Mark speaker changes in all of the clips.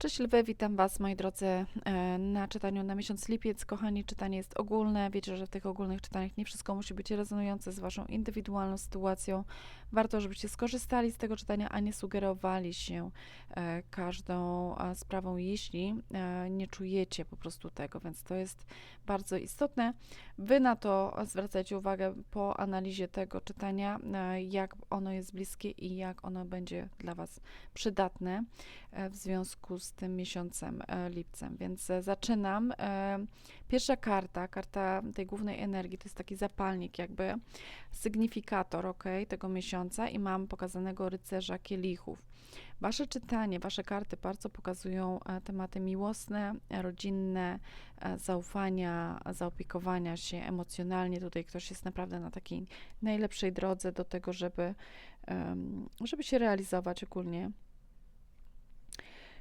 Speaker 1: Cześć Lwy, witam Was moi drodzy e, na czytaniu na miesiąc lipiec. Kochani, czytanie jest ogólne. Wiecie, że w tych ogólnych czytaniach nie wszystko musi być rezonujące z Waszą indywidualną sytuacją. Warto, żebyście skorzystali z tego czytania, a nie sugerowali się e, każdą e, sprawą, jeśli nie czujecie po prostu tego, więc to jest bardzo istotne. Wy na to zwracajcie uwagę po analizie tego czytania, jak ono jest bliskie i jak ono będzie dla Was przydatne w związku z z tym miesiącem e, lipcem. Więc e, zaczynam. E, pierwsza karta, karta tej głównej energii, to jest taki zapalnik, jakby sygnifikator, ok, tego miesiąca i mam pokazanego rycerza kielichów. Wasze czytanie, wasze karty bardzo pokazują tematy miłosne, rodzinne, zaufania, zaopiekowania się emocjonalnie. Tutaj ktoś jest naprawdę na takiej najlepszej drodze do tego, żeby, żeby się realizować ogólnie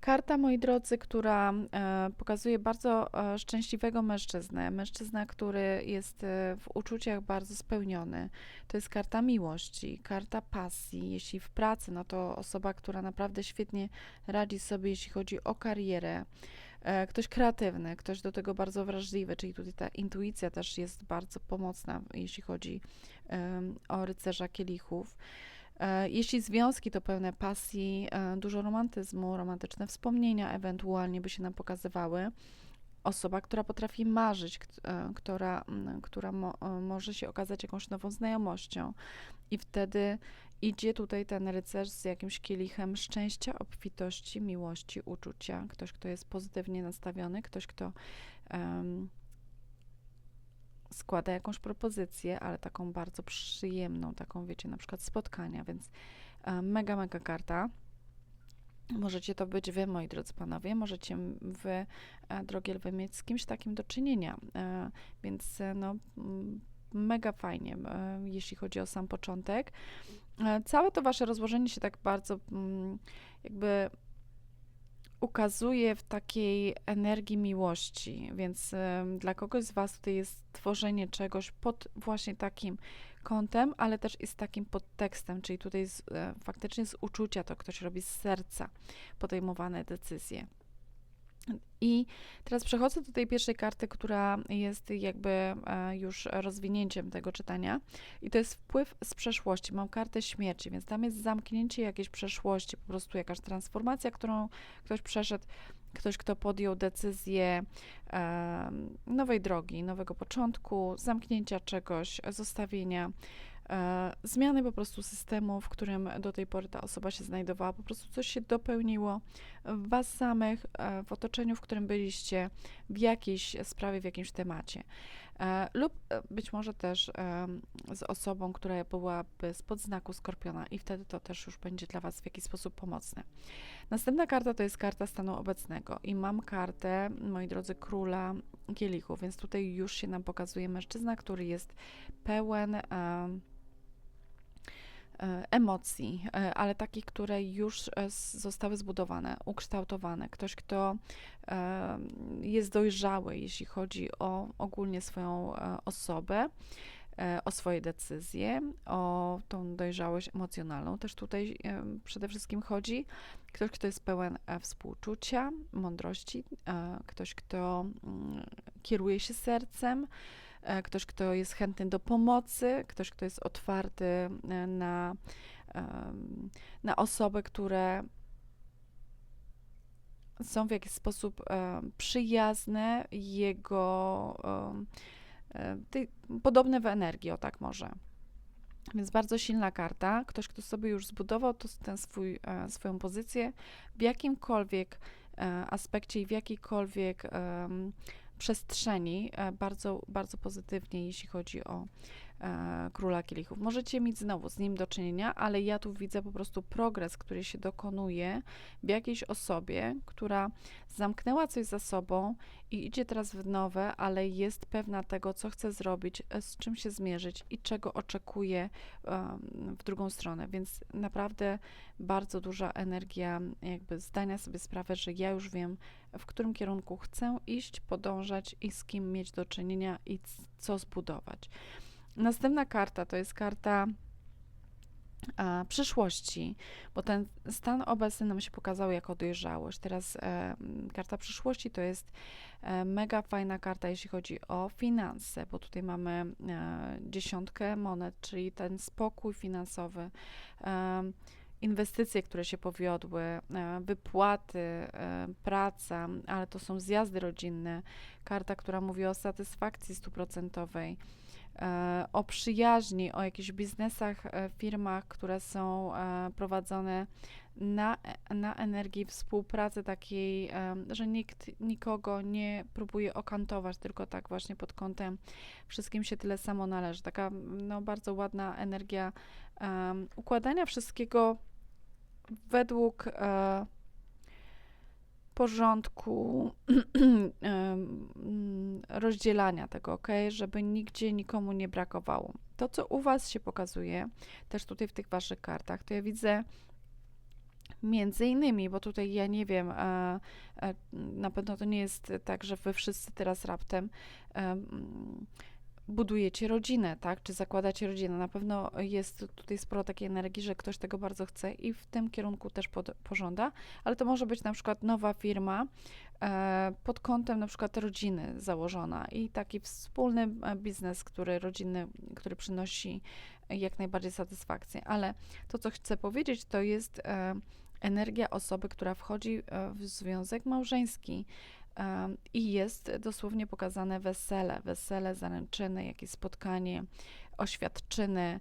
Speaker 1: Karta, moi drodzy, która e, pokazuje bardzo e, szczęśliwego mężczyznę, mężczyzna, który jest e, w uczuciach bardzo spełniony. To jest karta miłości, karta pasji. Jeśli w pracy, no to osoba, która naprawdę świetnie radzi sobie, jeśli chodzi o karierę. Ktoś kreatywny, ktoś do tego bardzo wrażliwy, czyli tutaj ta intuicja też jest bardzo pomocna, jeśli chodzi o rycerza kielichów. E, jeśli związki to pełne pasji, e, dużo romantyzmu, romantyczne wspomnienia ewentualnie by się nam pokazywały. Osoba, która potrafi marzyć, e, która, która mo, może się okazać jakąś nową znajomością, i wtedy idzie tutaj ten rycerz z jakimś kielichem szczęścia, obfitości, miłości, uczucia. Ktoś, kto jest pozytywnie nastawiony, ktoś, kto um, składa jakąś propozycję, ale taką bardzo przyjemną, taką wiecie, na przykład spotkania, więc e, mega, mega karta. Możecie to być wy, moi drodzy panowie, możecie wy, e, drogie lwy, mieć z kimś takim do czynienia, e, więc no mega fajnie, jeśli chodzi o sam początek. Całe to wasze rozłożenie się tak bardzo jakby ukazuje w takiej energii miłości, więc dla kogoś z Was tutaj jest tworzenie czegoś pod właśnie takim kątem, ale też i z takim podtekstem, czyli tutaj z, y, faktycznie z uczucia to ktoś robi z serca podejmowane decyzje. I teraz przechodzę do tej pierwszej karty, która jest jakby e, już rozwinięciem tego czytania. I to jest wpływ z przeszłości. Mam kartę śmierci, więc tam jest zamknięcie jakiejś przeszłości, po prostu jakaś transformacja, którą ktoś przeszedł, ktoś, kto podjął decyzję e, nowej drogi, nowego początku, zamknięcia czegoś, zostawienia zmiany po prostu systemu, w którym do tej pory ta osoba się znajdowała, po prostu coś się dopełniło w Was samych, e, w otoczeniu, w którym byliście, w jakiejś sprawie, w jakimś temacie. E, lub być może też z osobą, która byłaby spod znaku skorpiona, i wtedy to też już będzie dla Was w jakiś sposób pomocne. Następna karta to jest karta stanu obecnego, i mam kartę, moi drodzy, króla kielichów, więc tutaj już się nam pokazuje mężczyzna, który jest pełen. E, emocji, e, ale takich, które już e, zostały zbudowane, ukształtowane. Ktoś, kto jest dojrzały, jeśli chodzi o ogólnie swoją osobę, o swoje decyzje, o tą dojrzałość emocjonalną. Też tutaj przede wszystkim chodzi ktoś, kto jest pełen współczucia, mądrości, ktoś, kto mm, kieruje się sercem, E, ktoś, kto jest chętny do pomocy, ktoś, kto jest otwarty e, na, na osoby, które są w jakiś sposób e, przyjazne, jego podobne w energii, o tak może. Więc bardzo silna karta. Ktoś, kto sobie już zbudował to, ten swój, swoją pozycję w jakimkolwiek aspekcie i w jakiejkolwiek przestrzeni e, bardzo, bardzo pozytywnie, jeśli chodzi o e, króla kielichów. Możecie mieć znowu z nim do czynienia, ale ja tu widzę po prostu progres, który się dokonuje w jakiejś osobie, która zamknęła coś za sobą i idzie teraz w nowe, ale jest pewna tego, co chce zrobić, e, z czym się zmierzyć i czego oczekuje w drugą stronę. Więc naprawdę bardzo duża energia, jakby zdania sobie sprawę, że ja już wiem, w którym kierunku chcę iść, podążać i z kim mieć do czynienia i co zbudować. Następna karta to jest karta przyszłości, bo ten stan obecny nam się pokazał jako dojrzałość. Teraz e, karta przyszłości to jest e, mega fajna karta, jeśli chodzi o finanse, bo tutaj mamy e, dziesiątkę monet, czyli ten spokój finansowy. E, inwestycje, które się powiodły, e, wypłaty, e, praca, ale to są zjazdy rodzinne, karta, która mówi o satysfakcji stuprocentowej, o przyjaźni, o jakichś biznesach, firmach, które są prowadzone na, na energii współpracy takiej, że nikt nikogo nie próbuje okantować, tylko tak właśnie pod kątem wszystkim się tyle samo należy. Taka no, bardzo ładna energia um, układania wszystkiego według e, porządku rozdzielania tego, ok, żeby nigdzie nikomu nie brakowało. To, co u Was się pokazuje, też tutaj w tych Waszych kartach, to ja widzę między innymi, bo tutaj ja nie wiem, e, e, na pewno to nie jest tak, że Wy wszyscy teraz raptem budujecie rodzinę, tak? Czy zakładacie rodzinę. Na pewno jest tutaj sporo takiej energii, że ktoś tego bardzo chce i w tym kierunku też pod, pożąda, ale to może być na przykład nowa firma e, pod kątem na przykład rodziny założona i taki wspólny e, biznes, który rodzinny, który przynosi jak najbardziej satysfakcję. Ale to, co chcę powiedzieć, to jest e, energia osoby, która wchodzi e, w związek małżeński i jest dosłownie pokazane wesele, wesele, zaręczyny, jakieś spotkanie, oświadczyny,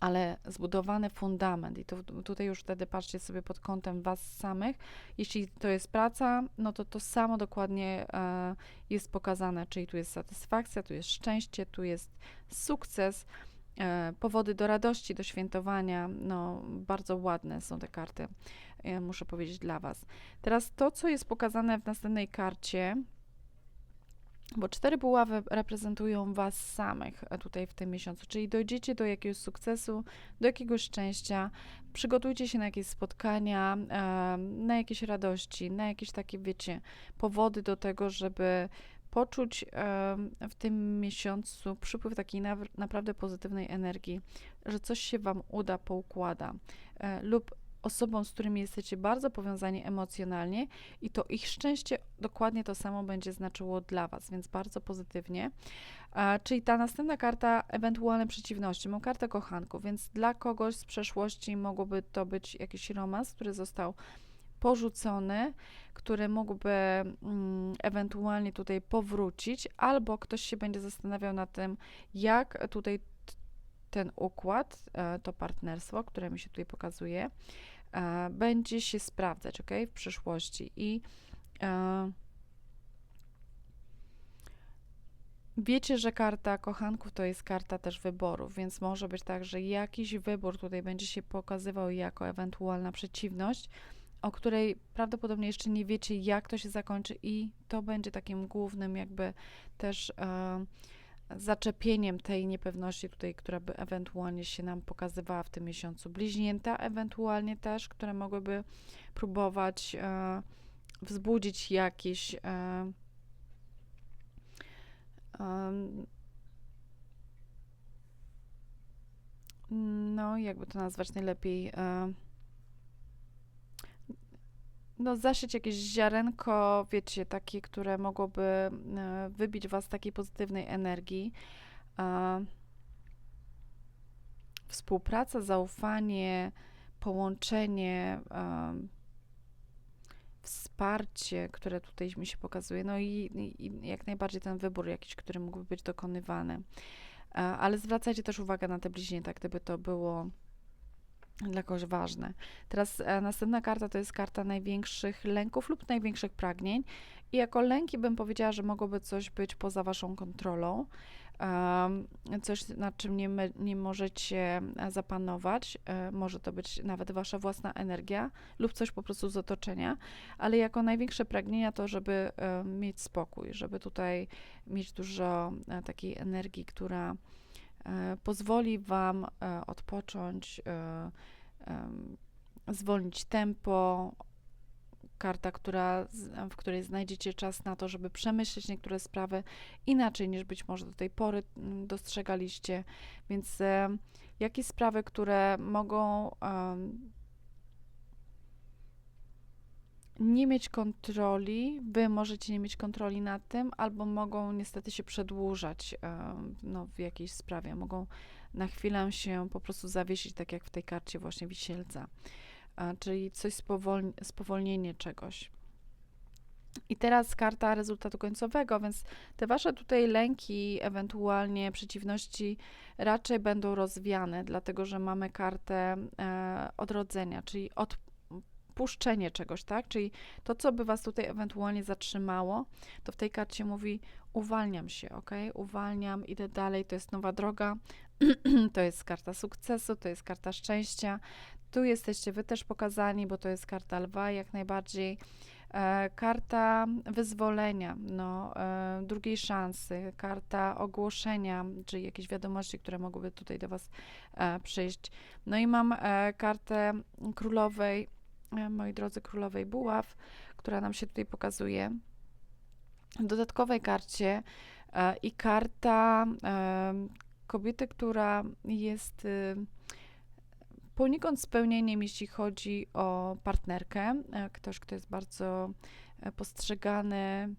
Speaker 1: ale zbudowany fundament. I to tutaj już wtedy patrzcie sobie pod kątem Was samych. Jeśli to jest praca, no to to samo dokładnie e, jest pokazane, czyli tu jest satysfakcja, tu jest szczęście, tu jest sukces. E, powody do radości, do świętowania, no bardzo ładne są te karty muszę powiedzieć dla Was. Teraz to, co jest pokazane w następnej karcie, bo cztery buławy reprezentują Was samych e, tutaj w tym miesiącu, czyli dojdziecie do jakiegoś sukcesu, do jakiegoś szczęścia, przygotujcie się na jakieś spotkania, na jakieś radości, na jakieś takie, wiecie, powody do tego, żeby poczuć w tym miesiącu przypływ takiej naprawdę pozytywnej energii, że coś się Wam uda, poukłada e, lub osobom, z którymi jesteście bardzo powiązani emocjonalnie i to ich szczęście dokładnie to samo będzie znaczyło dla Was, więc bardzo pozytywnie. czyli ta następna karta, ewentualne przeciwności. Mam kartę kochanków, więc dla kogoś z przeszłości mogłoby to być jakiś romans, który został porzucony, który mógłby mm, ewentualnie tutaj powrócić, albo ktoś się będzie zastanawiał nad tym, jak tutaj ten układ, e, to partnerstwo, które mi się tutaj pokazuje, e, będzie się sprawdzać, ok, w przyszłości. I e, Wiecie, że karta kochanków to jest karta też wyborów, więc może być tak, że jakiś wybór tutaj będzie się pokazywał jako ewentualna przeciwność, o której prawdopodobnie jeszcze nie wiecie, jak to się zakończy, i to będzie takim głównym, jakby też e, zaczepieniem tej niepewności tutaj, która by ewentualnie się nam pokazywała w tym miesiącu. Bliźnięta ewentualnie też, które mogłyby próbować e, wzbudzić jakieś e, no, jakby to nazwać najlepiej, e, no, zasieć jakieś ziarenko, wiecie, takie, które mogłoby e, wybić was takiej pozytywnej energii. Współpraca, zaufanie, połączenie, wsparcie, które tutaj mi się pokazuje, no i, i jak najbardziej ten wybór jakiś, który mógłby być dokonywany. Ale zwracajcie też uwagę na te bliźnięta, gdyby to było dla kogoś ważne. Teraz e, następna karta to jest karta największych lęków lub największych pragnień. I jako lęki bym powiedziała, że mogłoby coś być poza waszą kontrolą, coś nad czym nie, nie możecie e, zapanować. E, może to być nawet wasza własna energia lub coś po prostu z otoczenia, ale jako największe pragnienia to, żeby mieć spokój, żeby tutaj mieć dużo takiej energii, która pozwoli Wam e, odpocząć, e, zwolnić tempo. karta, która, w której znajdziecie czas na to, żeby przemyśleć niektóre sprawy inaczej niż być może do tej pory mm, dostrzegaliście. Więc e, jakieś sprawy, które mogą nie mieć kontroli, wy możecie nie mieć kontroli nad tym, albo mogą niestety się przedłużać no, w jakiejś sprawie, mogą na chwilę się po prostu zawiesić, tak jak w tej karcie właśnie wisielca, A, czyli coś spowolni, spowolnienie czegoś. I teraz karta rezultatu końcowego, więc te wasze tutaj lęki, ewentualnie przeciwności raczej będą rozwiane, dlatego że mamy kartę e, odrodzenia, czyli odpuszczenie czegoś, tak? Czyli to, co by was tutaj ewentualnie zatrzymało, to w tej karcie mówi uwalniam się, ok? Uwalniam, idę dalej, to jest nowa droga, to jest karta sukcesu, to jest karta szczęścia. Tu jesteście wy też pokazani, bo to jest karta lwa jak najbardziej. E, karta wyzwolenia, no, e, drugiej szansy, karta ogłoszenia, czyli jakieś wiadomości, które mogłyby tutaj do Was e, przyjść. No i mam kartę królowej, moi drodzy, królowej buław, która nam się tutaj pokazuje. W dodatkowej karcie e, i karta e, kobiety, która jest y, poniekąd spełnieniem, jeśli chodzi o partnerkę. E, Ktoś, kto jest bardzo e, postrzegany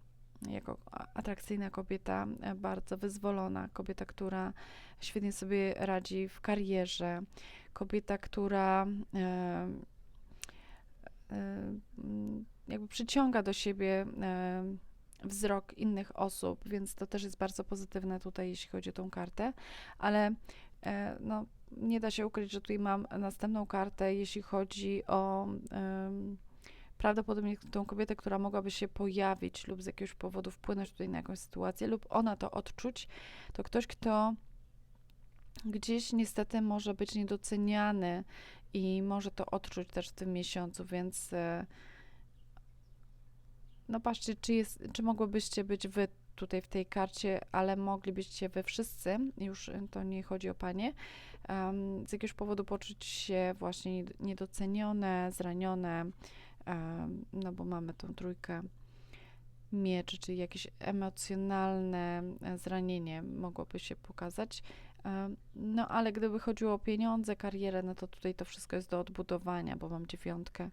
Speaker 1: jako atrakcyjna kobieta, e, bardzo wyzwolona, kobieta, która świetnie sobie radzi w karierze, kobieta, która e, e, jakby przyciąga do siebie e, wzrok innych osób, więc to też jest bardzo pozytywne tutaj, jeśli chodzi o tą kartę, ale e, no, nie da się ukryć, że tutaj mam następną kartę, jeśli chodzi o prawdopodobnie tą kobietę, która mogłaby się pojawić lub z jakiegoś powodu wpłynąć tutaj na jakąś sytuację, lub ona to odczuć, to ktoś, kto gdzieś niestety może być niedoceniany i może to odczuć też w tym miesiącu, więc e, no patrzcie, czy, jest, czy mogłybyście być wy tutaj w tej karcie, ale moglibyście wy wszyscy, już to nie chodzi o panie, em, z jakiegoś powodu poczuć się właśnie nied- niedocenione, zranione, em, no bo mamy tą trójkę mieczy, czyli jakieś emocjonalne e, zranienie mogłoby się pokazać. No ale gdyby chodziło o pieniądze, karierę, no to tutaj to wszystko jest do odbudowania, bo mam dziewiątkę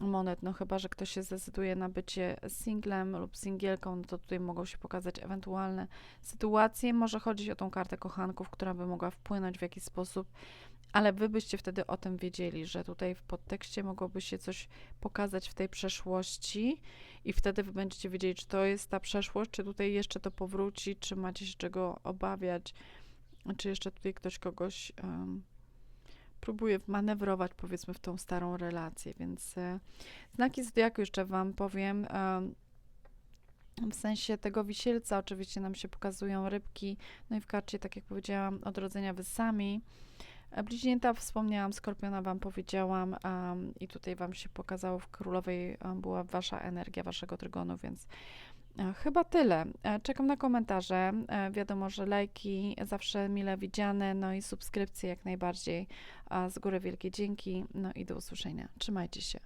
Speaker 1: monet, no chyba, że ktoś się zdecyduje na bycie singlem lub singielką, no to tutaj mogą się pokazać ewentualne sytuacje. Może chodzić o tą kartę kochanków, która by mogła wpłynąć w jakiś sposób, ale wy byście wtedy o tym wiedzieli, że tutaj w podtekście mogłoby się coś pokazać w tej przeszłości i wtedy wy będziecie wiedzieli, czy to jest ta przeszłość, czy tutaj jeszcze to powróci, czy macie się czego obawiać, czy jeszcze tutaj ktoś kogoś em, próbuje manewrować, powiedzmy, w tą starą relację, więc e, znaki zodiaku jeszcze Wam powiem. em, w sensie tego wisielca oczywiście nam się pokazują rybki, no i w karcie, tak jak powiedziałam, odrodzenia wy sami. E, Bliźnięta wspomniałam, skorpiona Wam powiedziałam em, i tutaj Wam się pokazało w królowej em, była Wasza energia, Waszego trygonu, więc e, chyba tyle. E, Czekam na komentarze. E, Wiadomo, że lajki zawsze mile widziane, no i subskrypcje jak najbardziej. Z góry wielkie dzięki, no i do usłyszenia. Trzymajcie się.